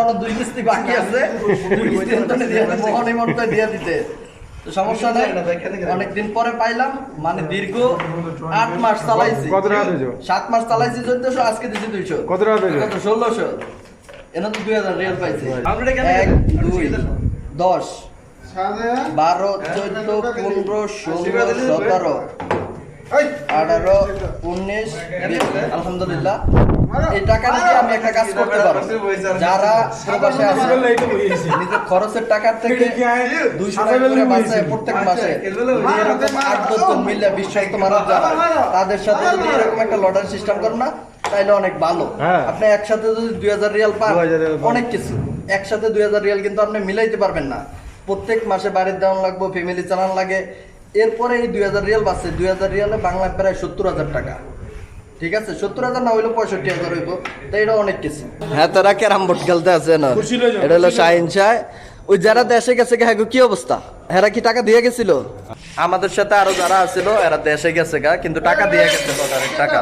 আরও দুই কিস্তি বাকি আছে। দুই দিয়ে দিতে, মোহনী মন্ত্রে দিয়ে দিতে। তো সমস্যা নেই। অনেকদিন পরে পাইলাম। মানে দীর্ঘ আট মাস চালাইছি। কত টাকা দিয়েছ? সাত মাস চালাইছি চোদ্দশো আজকে দিছি দুইশো। কত টাকা ষোলোশো। এনে তো দুই হাজার রিয়াল পাইছি। এক দুই দশ। বারো চোদ্দ পনেরো ষোলো সতেরো। আঠারো উনিশ আলহামদুলিল্লাহ। এই টাকা আমি একটা কাজ করতে পারব। যারা প্রবাসে আছে নিজের খরচের থেকে দুইশো টাকা করে বাঁচায় প্রত্যেক মাসে আট দশজন মিলে বিশ্বস্ত মানুষ যারা তাদের সাথে যদি এরকম একটা লটারি সিস্টেম করো না তাইলে অনেক ভালো। হ্যাঁ। আপনি একসাথে যদি দুই হাজার রিয়াল পান 2000 রিয়াল পান। অনেক কিছু। একসাথে দুই হাজার রিয়াল কিন্তু আপনি মিলাইতে পারবেন না। প্রত্যেক মাসে বাড়ির দেওয়ান লাগবে ফ্যামিলি চালান লাগে। এরপরে এই দুই হাজার রিয়াল বাঁচছে। দুই হাজার রিয়ালে বাংলায় প্রায় সত্তর হাজার টাকা। ঠিক আছে সত্তর হাজার না হইলে পঁয়ষট্টি হাজার হইব। তাই এটা অনেক কিছু। হ্যাঁ তারা ক্যারাম বোর্ড খেলতে আছে না? এটা হলো শাহিন শাহ ওই যারা দেশে গেছে গা হ্যাঁ কি অবস্থা? এরা কি টাকা দিয়ে গেছিল? আমাদের সাথে আরও যারা আছিল এরা দেশে গেছে গা কিন্তু টাকা দিয়ে গেছে টাকা।